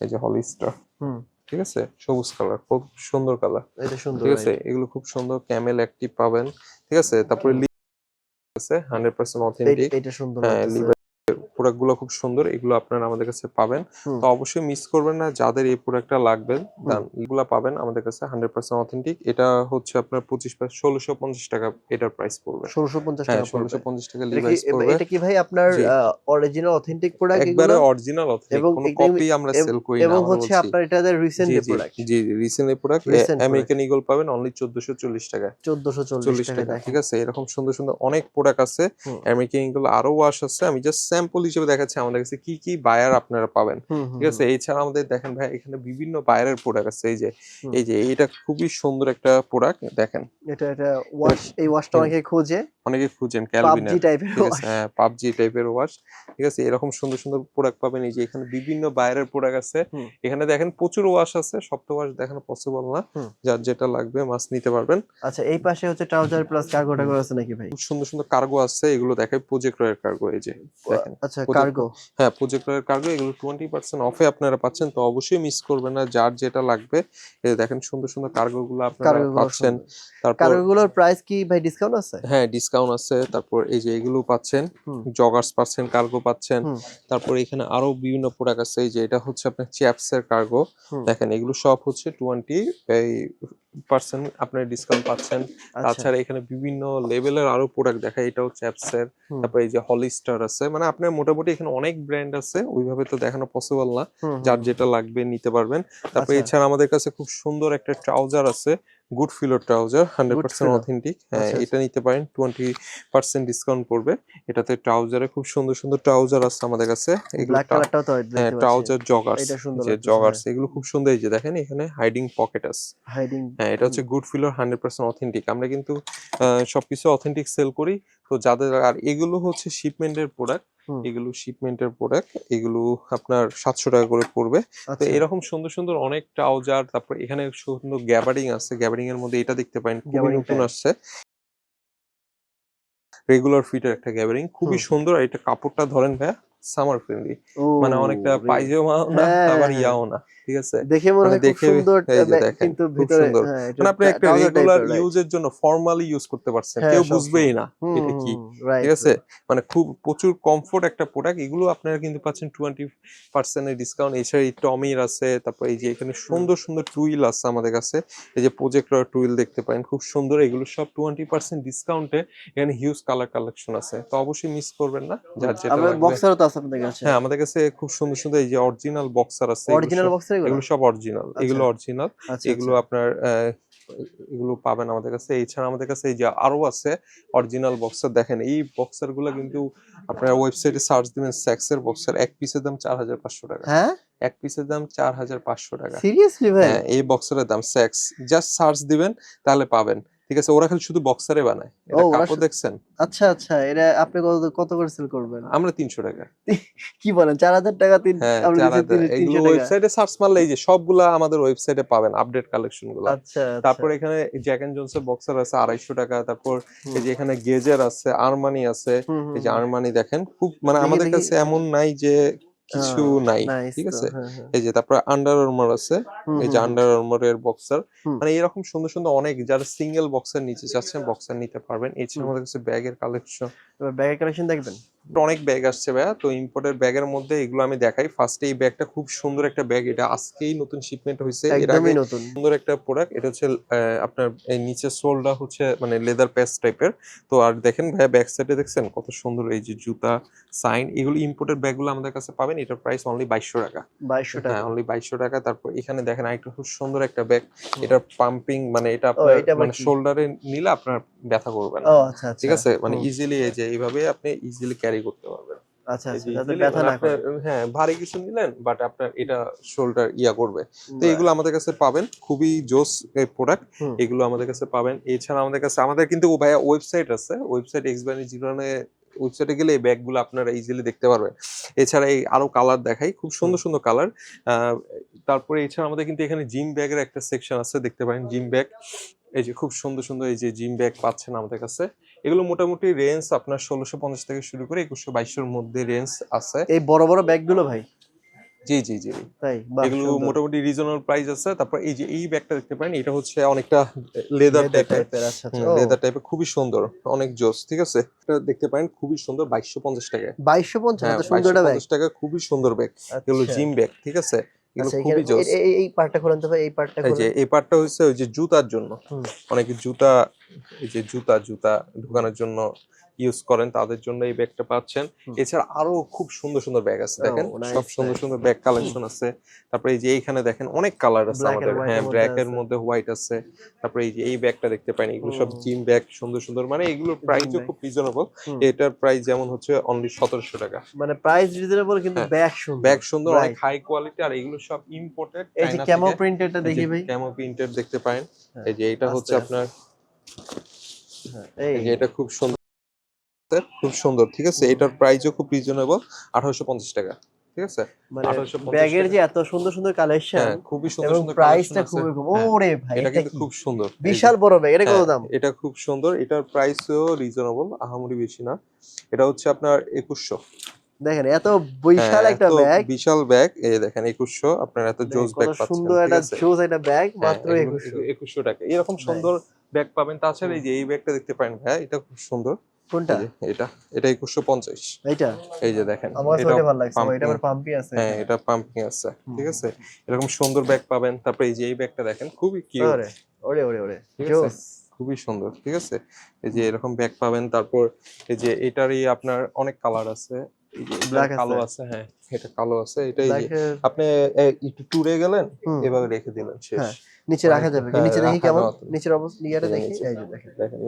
এই যে হলিস্টার হুম। ঠিক আছে? সবুজ কালার খুব সুন্দর কালার এটা সুন্দর ঠিক আছে? এগুলো খুব সুন্দর ক্যামেল অ্যাক্টিভ পাবেন। ঠিক আছে? তারপরে আছে হান্ড্রেড পার্সেন্ট এই- অথেন্টিক এটা সুন্দর হ্যাঁ লাগতেছে। লিভার প্রোডাক্টগুলো খুব সুন্দর এগুলো আপনারা আমাদের কাছে পাবেন। তো অবশ্যই মিস করবেন না যাদের এই প্রোডাক্টটা লাগবে এগুলা পাবেন আমাদের কাছে হান্ড্রেড পার্সেন্ট অথেন্টিক এটা হচ্ছে আপনার পঁচিশ ষোলোশো পঞ্চাশ টাকা এটার প্রাইস পড়বে। 1650 হ্যাঁ টাকা ষোলোশো পঞ্চাশ টাকা এটা লিভাইস পড়বে। এটা কি ভাই আপনার অরিজিনাল অথেন্টিক প্রোডাক্ট একবারে অরিজিনাল অথেন্টিক কোনো কপি আমরা সেল করি না এবং হচ্ছে। আপনার এটাদের রিসেন্ট জি জি প্রোডাক্ট জি রিসেন্টলি প্রোডাক্ট আমেরিকান ইগল পাবেন অনলি চোদ্দশো চল্লিশ টাকা 1440 চল্লিশ টাকা টাকা ঠিক আছে? এরকম সুন্দর সুন্দর অনেক প্রোডাক্ট আছে। আমেরিকান ইগল আরও ওয়াশ আছে। আমি জাস্ট স্যাম্পল হিসেবে দেখাচ্ছে আমাদের কাছে কি কি বায়ার আপনারা পাবেন। ঠিক আছে? এছাড়া আমাদের দেখেন ভাই এখানে বিভিন্ন বায়ারের প্রোডাক্ট আছে। এই যে এই যে এটা খুবই সুন্দর একটা প্রোডাক্ট দেখেন। এটা এটা ওয়াশ এই ওয়াশটা। অনেকে খোঁজে। অনেকে খুঁজেন আছে হ্যাঁ পাবজি টাইপের ওয়াশ ঠিক আছে এরকম সুন্দর সুন্দর প্রোডাক্ট পাবেন। এই যে এখানে বিভিন্ন বাইরের প্রোডাক্ট আছে। এখানে দেখেন প্রচুর ওয়াশ আছে। সপ্তাহ ওয়াশ দেখানো পসিবল না। যার যেটা লাগবে মাছ নিতে পারবেন। আচ্ছা এই পাশে হচ্ছে ট্রাউজার প্লাস কার্গো টার্গো আছে নাকি ভাই? খুব সুন্দর সুন্দর কার্গো আছে। এগুলো দেখায় প্রজেক্টরের কার্গো এই যে দেখেন। আচ্ছা কার্গো হ্যাঁ প্রজেক্টরের কার্গো এগুলো টোয়েন্টি পার্সেন্ট অফে আপনারা পাচ্ছেন। তো অবশ্যই মিস করবেন না। যার যেটা লাগবে এই দেখেন সুন্দর সুন্দর কার্গো গুলো আপনারা পাচ্ছেন। তারপর কার্গো গুলোর প্রাইস কি ভাই ডিসকাউন্ট আছে? হ্যাঁ ডিসকাউন্ট আছে তারপর এই যে এগুলো পাচ্ছেন জগার্স পাচ্ছেন কার্গো পাচ্ছেন তারপর এখানে আরও বিভিন্ন প্রোডাক্ট আছে এই যে এটা হচ্ছে আপনার চ্যাপস এর কার্গো দেখেন এগুলো সব হচ্ছে টোয়েন্টি এই পার্সেন্ট আপনার ডিসকাউন্ট পাচ্ছেন। আচ্ছা। তাছাড়া এখানে বিভিন্ন লেভেলের আরও প্রোডাক্ট দেখা এটাও চ্যাপস এর। তারপর এই যে হলিস্টার আছে মানে আপনার মোটামুটি এখানে অনেক ব্র্যান্ড আছে ওইভাবে তো দেখানো পসিবল না। যার যেটা লাগবে নিতে পারবেন। তারপরে আচ্ছা। এছাড়া আমাদের কাছে খুব সুন্দর একটা ট্রাউজার আছে গুড ফিলোর ট্রাউজার হান্ড্রেড পার্সেন্ট অথেন্টিক হ্যাঁ আচ্ছা, এটা নিতে পারেন টোয়েন্টি পার্সেন্ট ডিসকাউন্ট পড়বে। এটাতে ট্রাউজারে খুব সুন্দর সুন্দর ট্রাউজার আছে আমাদের কাছে। হ্যাঁ ট্রাউজার জগার্স এটা যে জগার্স হ্যাঁ। এগুলো খুব সুন্দর। এই যে দেখেন এখানে হাইডিং পকেট আছে। হাইডিং হ্যাঁ এটা হচ্ছে গুড ফিলোর হান্ড্রেড পার্সেন্ট অথেন্টিক আমরা কিন্তু সবকিছু অথেন্টিক সেল করি। তো যাদের আর এগুলো হচ্ছে শিপমেন্টের প্রোডাক্ট। এগুলো শিপমেন্টের প্রোডাক্ট এগুলো আপনার সাতশো টাকা করে পড়বে। তো আচ্ছা। এরকম সুন্দর সুন্দর অনেক ট্রাউজার তারপর এখানে সুন্দর গ্যাবারিং আছে। গ্যাবারিং এর মধ্যে এটা দেখতে পারেন খুবই নতুন আসছে। রেগুলার ফিটের একটা গ্যাবারিং খুবই সুন্দর। আর এটা কাপড়টা ধরেন ভাইয়া সামার ফ্রেন্ডলি মানে অনেকটা রে। পায়জামাও না হ্যাঁ, আবার হ্যাঁ। ইয়াও না ঠিক আছে? দেখে মনে মানে হয় খুব সুন্দর দেখেন, কিন্তু ভিতরে হ্যাঁ, মানে আপনি একটা রেগুলার ইউজের জন্য ফর্মালি ইউজ করতে পারছেন কেউ বুঝবেই না এটা কি ঠিক আছে? মানে খুব প্রচুর কমফোর্ট একটা প্রোডাক্ট এগুলো আপনারা কিন্তু পাচ্ছেন টোয়েন্টি পার্সেন্টের ডিসকাউন্ট এছাড়া এই টমির আছে তারপর এই যে এখানে সুন্দর সুন্দর টুইল আছে আমাদের কাছে। এই যে প্রজেক্টর টুইল দেখতে পারেন খুব সুন্দর এগুলো সব টোয়েন্টি পার্সেন্ট ডিসকাউন্টে এখানে হিউজ কালার কালেকশন আছে। তো অবশ্যই মিস করবেন না যার যেটা বক্সারও তো আছে আপনাদের কাছে হ্যাঁ আমাদের কাছে খুব সুন্দর সুন্দর এই যে অরিজিনাল বক্সার আছে অরিজিনাল বক্সার এগুলো? সব অরিজিনাল এগুলো অরিজিনাল আচ্ছা এগুলো আপনার এগুলো পাবেন আমাদের কাছে। এছাড়া আমাদের কাছে এই যে আরও আছে অরিজিনাল বক্সার দেখেন এই বক্সারগুলো কিন্তু আপনার ওয়েবসাইটে সার্চ দিবেন স্যাক্সের বক্সার এক পিসের দাম চার হাজার পাঁচশো টাকা। হ্যাঁ? এক পিসের দাম চার হাজার পাঁচশো টাকা। সিরিয়াসলি ভাই? হ্যাঁ এই বক্সারের দাম স্যাক্স জাস্ট সার্চ দিবেন তাহলে পাবেন। ঠিক আছে ওরা খালি শুধু বক্সারে বানায়। এটা কাপড় দেখছেন? আচ্ছা আচ্ছা এটা আপনি কত কত করে সেল করবেন? আমরা তিনশো টাকা। কি বলেন চার হাজার টাকা তিন এগুলো ওয়েবসাইটে সার্চ মারলে এই যে সবগুলা আমাদের ওয়েবসাইটে পাবেন আপডেট কালেকশনগুলো। আচ্ছা তারপর এখানে জ্যাক এন্ড জোনসের বক্সার আছে আড়াইশো টাকা। তারপর এই যে এখানে গেজের আছে আরমানি আছে। এই যে। আরমানি দেখেন খুব মানে আমাদের কাছে এমন নাই যে কিছু নাই ঠিক আছে? হ্যাঁ, হ্যাঁ। এই যে তারপর আন্ডার আর্মার আছে এই যে আন্ডার আর্মারের বক্সার মানে এরকম সুন্দর সুন্দর অনেক যারা সিঙ্গেল বক্সার নিচে চাচ্ছেন বক্সার নিতে পারবেন। এছাড়া। আমাদের কাছে ব্যাগের কালেকশন ব্যাগের কালেকশন দেখবেন? অনেক ব্যাগ আসছে ভাইয়া। তো ইম্পোর্টের ব্যাগের মধ্যে এগুলো আমি দেখাই। ফার্স্টে এই ব্যাগটা খুব সুন্দর একটা ব্যাগ এটা আজকেই নতুন শিপমেন্ট হয়েছে একদমই নতুন। সুন্দর একটা প্রোডাক্ট এটা হচ্ছে আপনার এই নিচের সোলটা হচ্ছে মানে লেদার প্যাচ টাইপের তো আর দেখেন ভাইয়া ব্যাক সাইডে দেখছেন? কত সুন্দর এই যে জুতা সাইন এগুলো ইম্পোর্টেড ব্যাগগুলো আমাদের কাছে পাবেন। এটার প্রাইস অনলি বাইশশো টাকা। বাইশশো টাকা। হ্যাঁ অনলি বাইশশো টাকা। তারপর এখানে দেখেন আরেকটা খুব সুন্দর একটা ব্যাগ এটার পাম্পিং মানে এটা আপনার এটা মানে? শোল্ডারে নিলে আপনার ব্যথা করবে না। ও আচ্ছা আচ্ছা। ঠিক আছে? মানে ইজিলি এই যে এইভাবে আপনি ইজিলি ক্যারি করতে পারবেন। আচ্ছা আচ্ছা হ্যাঁ ভারী কিছু নিলেন বাট আপনার এটা শোল্ডার ইয়া করবে। তো এগুলো আমাদের কাছে পাবেন খুবই জোস প্রোডাক্ট এগুলো আমাদের কাছে পাবেন। এছাড়া আমাদের কাছে আমাদের কিন্তু ভাইয়া ওয়েবসাইট আছে ওয়েবসাইট এক্সবানি জিরোনে ওয়েবসাইটে গেলে এই ব্যাগগুলো আপনারা ইজিলি দেখতে পারবেন। এছাড়া এই আরও কালার দেখাই খুব সুন্দর সুন্দর কালার তারপরে এছাড়া আমাদের কিন্তু এখানে জিম ব্যাগের একটা সেকশন আছে দেখতে পারেন জিম ব্যাগ এই যে খুব সুন্দর সুন্দর এই যে জিম ব্যাগ পাচ্ছেন আমাদের কাছে। এগুলো মোটামুটি রেঞ্জ আপনার ষোলোশো পঞ্চাশ থেকে শুরু করে একুশশো বাইশশোর মধ্যে রেঞ্জ আছে। এই বড় বড় ব্যাগগুলো ভাই? জি জি জি। তাই? এগুলো মোটামুটি রিজনেবল প্রাইস আছে। তারপর এই যে এই ব্যাগটা দেখতে পারেন এটা হচ্ছে অনেকটা লেদার টাইপের আচ্ছা আচ্ছা। লেদার টাইপের খুবই সুন্দর অনেক জোস ঠিক আছে? এটা দেখতে পারেন খুবই সুন্দর বাইশশো পঞ্চাশ টাকায়। 2250 হ্যাঁ এত ব্যাগ পঞ্চাশ টাকা খুবই সুন্দর ব্যাগ এগুলো আচ্ছা। জিম ব্যাগ ঠিক আছে? এগুলো আচ্ছা, এই পার্টটা খোলেন এই পার্টটা যে এই পার্টটা হচ্ছে ওই যে জুতার জন্য। অনেকে জুতা এই যে জুতা জুতা ঢোকানোর জন্য ইউজ করেন তাদের জন্য এই ব্যাগটা পাচ্ছেন। এছাড়া আরও খুব সুন্দর সুন্দর ব্যাগ আছে দেখেন। সব সুন্দর সুন্দর ব্যাগ কালেকশন আছে। তারপরে এই যে এইখানে দেখেন অনেক কালার আছে আমাদের। হ্যাঁ ব্ল্যাক এর মধ্যে হোয়াইট আছে। তারপরে এই যে এই ব্যাগটা দেখতে পারেন এগুলো সব জিম ব্যাগ সুন্দর সুন্দর। মানে এগুলোর প্রাইসও খুব রিজনেবল এটার প্রাইস যেমন হচ্ছে অনলি সতেরোশো টাকা। মানে প্রাইস রিজনেবল কিন্তু হ্যাঁ, ব্যাগ সুন্দর। ব্যাগ সুন্দর অনেক হাই কোয়ালিটি আর এগুলো সব ইম্পোর্টেড এই যে ক্যামো প্রিন্টেডটা দেখি ভাই। ক্যামো প্রিন্টেড দেখতে পারেন। হ্যাঁ, এই যে এটা হচ্ছে আপনার হ্যাঁ, এটা খুব সুন্দর খুব সুন্দর ঠিক আছে? এটার প্রাইসও খুব রিজনেবল আঠারোশো পঞ্চাশ টাকা ঠিক আছে? মানে 1850 ব্যাগের যে এত সুন্দর সুন্দর কালেকশন হ্যাঁ খুবই সুন্দর সুন্দর প্রাইসটা। খুবই হ্যাঁ, ওরে ভাই এটা কিন্তু খুব সুন্দর বিশাল বড় ব্যাগ এটা কত হ্যাঁ, দাম? এটা খুব সুন্দর এটার প্রাইসও রিজনেবল আহামরি বেশি না। এটা হচ্ছে আপনার একুশশো। দেখেন এত বিশাল একটা ব্যাগ বিশাল ব্যাগ এই দেখেন একুশশো আপনার এত জোস ব্যাগ পাচ্ছেন সুন্দর একটা? জোস একটা ব্যাগ মাত্র এগুলো- 2100 একুশশো টাকা এরকম সুন্দর ব্যাগ পাবেন। তাছাড়া এই যে এই ব্যাগটা দেখতে পারেন ভাই এটা খুব সুন্দর। কোনটা? এটা এটা এইটা? এই যে দেখেন আমার কাছে ভালো লাগছে এটা pumping। আবার পাম্পি আছে। হ্যাঁ এটা পাম্পিং আছে ঠিক আছে? এরকম সুন্দর ব্যাগ পাবেন। তারপরে এই যে এই ব্যাগটা দেখেন খুবই কিউট ওরে ওরে ওরে ওরে ঠিক আছে? খুবই সুন্দর ঠিক আছে? এই যে এরকম ব্যাগ পাবেন। তারপর এই যে এটারই আপনার অনেক কালার আছে। কালো আছে। হ্যাঁ এটা কালো আছে। এটা এই যে ব্ল্যাকের আপনি একটু ট্যুরে গেলেন। এভাবে রেখে দিলেন শেষ। হ্যাঁ, নিচে রাখা যাবে। কি? হ্যাঁ, নিচে দেখি কেমন? নিচের অবস্থা ইয়াটা দেখি। এই যে দেখেন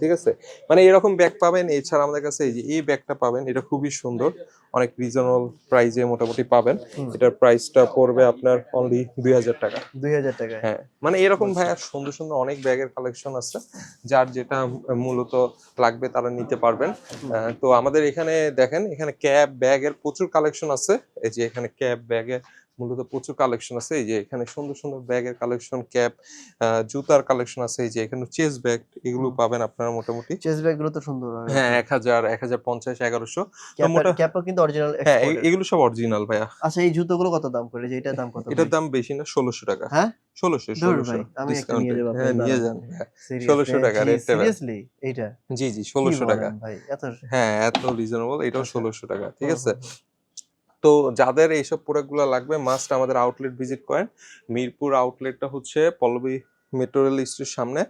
ঠিক আছে? মানে এরকম ব্যাগ পাবেন এছাড়া আমাদের কাছে এই যে এই ব্যাগটা পাবেন এটা খুবই সুন্দর। অনেক রিজনেবল প্রাইসে মোটামুটি পাবেন। এটার প্রাইসটা পড়বে আপনার অনলি দুই হাজার টাকা। দুই হাজার টাকায়। হ্যাঁ মানে এরকম ভাইয়া সুন্দর সুন্দর অনেক ব্যাগের কালেকশন আছে যার যেটা মূলত লাগবে তারা নিতে পারবেন। তো আমাদের এখানে দেখেন এখানে ক্যাব ব্যাগের প্রচুর কালেকশন আছে। এই যে এখানে ক্যাব ব্যাগের মূলত প্রচুর কালেকশন আছে। এই যে এখানে সুন্দর সুন্দর ব্যাগের কালেকশন ক্যাপ জুতার কালেকশন আছে। এই যে এখানে চেস ব্যাগ এগুলো পাবেন আপনারা মোটামুটি। চেস ব্যাগগুলো তো সুন্দর হ্যাঁ। এক হাজার এক হাজার পঞ্চাশ এগারোশো। ক্যাপও কিন্তু অরিজিনাল হ্যাঁ এগুলো সব অরিজিনাল ভাইয়া। আচ্ছা এই জুতোগুলো কত দাম করে? যে এটার দাম কত এটার দাম বেশি না ষোলোশো টাকা। হ্যাঁ? ষোলোশো ষোলোশো। হ্যাঁ নিয়ে যান হ্যাঁ। 1600 টাকা সিরিয়াসলি এইটা? জি জি ষোলোশো টাকা। ভাই এত হ্যাঁ এত রিজনেবল এটাও আচ্ছা। ষোলোশো টাকা ঠিক আছে। তো যাদের এইসব প্রোডাক্টগুলো লাগবে মাস্ট আমাদের আউটলেট ভিজিট করেন। মিরপুর আউটলেটটা হচ্ছে পল্লবী মেট্রো রেল স্টেশনের সামনে।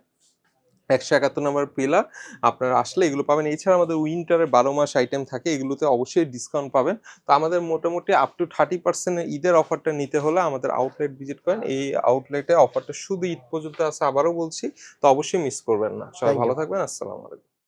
একশো একাত্তর নম্বর পিলার আপনারা আসলে এগুলো পাবেন। এছাড়া আমাদের উইন্টারের বারো মাস আইটেম থাকে এগুলোতে অবশ্যই ডিসকাউন্ট পাবেন। তো আমাদের মোটামুটি আপ টু থার্টি পার্সেন্ট ঈদের অফারটা নিতে হলে আমাদের আউটলেট ভিজিট করেন। এই আউটলেটে অফারটা শুধু ঈদ পর্যন্ত আছে আবারও বলছি তো অবশ্যই মিস করবেন না। সবাই ভালো থাকবেন আসসালামু আলাইকুম।